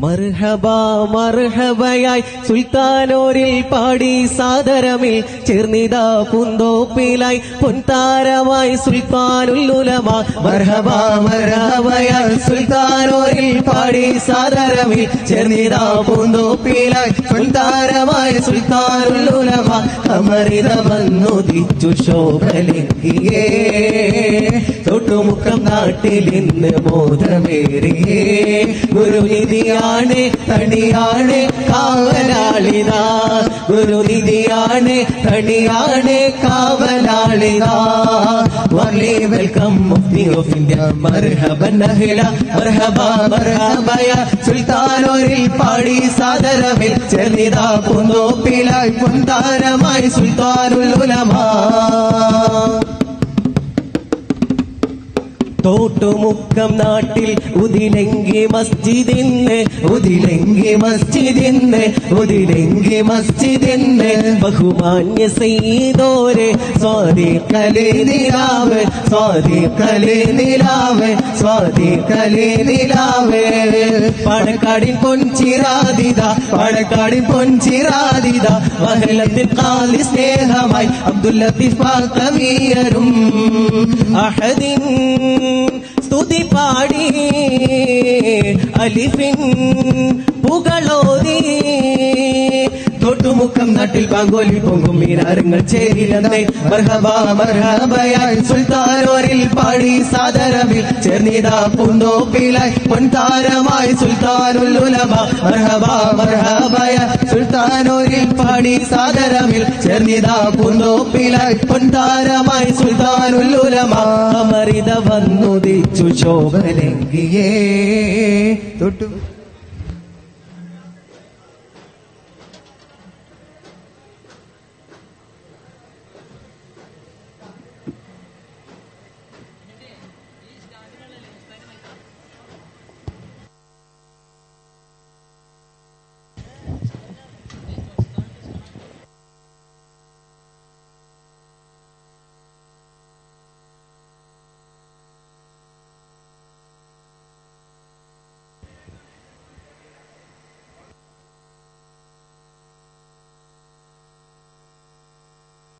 മർഹബ സുൽത്താനോരിൽ പാടി സാദരമിൽ ചേർന്നിതാ പൂന്തോപ്പിലായി പൊൻതാരമായി സുൽത്താനുല്ലുലമ മർഹബ മർഹബയായി സുൽത്താനോരിൽ പാടി സാദരമിൽ ചേർന്നിതാ പൂന്തോപ്പിലായി പൊൻതാരമായി സുൽത്താനുല്ലുലമ അമരിത വന്നുദിച്ചു ശോഭലിങ്കിയേ തൊട്ടുമുഖം നാട്ടിൽ ഇന്ന് ബോധമേറിയേ ഗുരുനിധിയാണ് തണിയാണ് കാവലാളിതാ. ഗുരുനിധിയാണ് തണിയാണ് കാവലാളിതാ. വർലി വെൽക്കം മുഫ്തി ഓഫ് ഇന്ത്യ മർഹബൻ അഹില മർഹബ മർഹബയ. സുൽത്താനോരിൽ പാടി സാദരമിൽ ചെന്നിതാ. പൂന്തോപ്പിലായി കുന്താരമായി സുൽത്താനുൽ ഉലമാ. തോട്ടുമുക്കം നാട്ടിൽ ഉതിലെങ്കി മസ്ജിദിന്ന്. ഉതിലെങ്കി മസ്ജിദിന്ന് ഉതിലെങ്കി മസ്ജിദിന്ന്. ബഹുമാന്യ സീതോരെ സ്വാതി കലേ നിലാവ് സ്വാതി കലേ നിലാവ് സ്വാതി കലേ നിലാവ്. പാണക്കാടിൻ പൊൻചിരാതിത പാണക്കാടിൻ പൊൻചിരാതിത മഹലത്തിൽ കാലി സ്നേഹമായി അബ്ദുൽ ലത്തീഫ് കവിയരും അഹദിൻ സ്തുതി പാടി അലിഫിൻ പുകളോതി തൊട്ടുമുഖം നാട്ടിൽ പാങ്കോലി പൊങ്കും മീനാരങ്ങൾ ചേരിലെന്നേ. മർഹബ മർഹബയായി സുൽത്താനോരിൽ പാടി സാദരവിൽ ചേർന്നിതാ പൂന്തോപ്പിലായി പൊൻതാരമായി സുൽത്താനുൽ ഉലമ. മർഹബ സുൽത്താനോരിൽ പാടി സാദരമിൽ ചേർന്നിതാ പൂന്തോപ്പിലായി പൊൻതാരമായി സുൽത്താനുൽ ഉലമ. അമരിത വന്നുദിച്ചു തൊട്ടു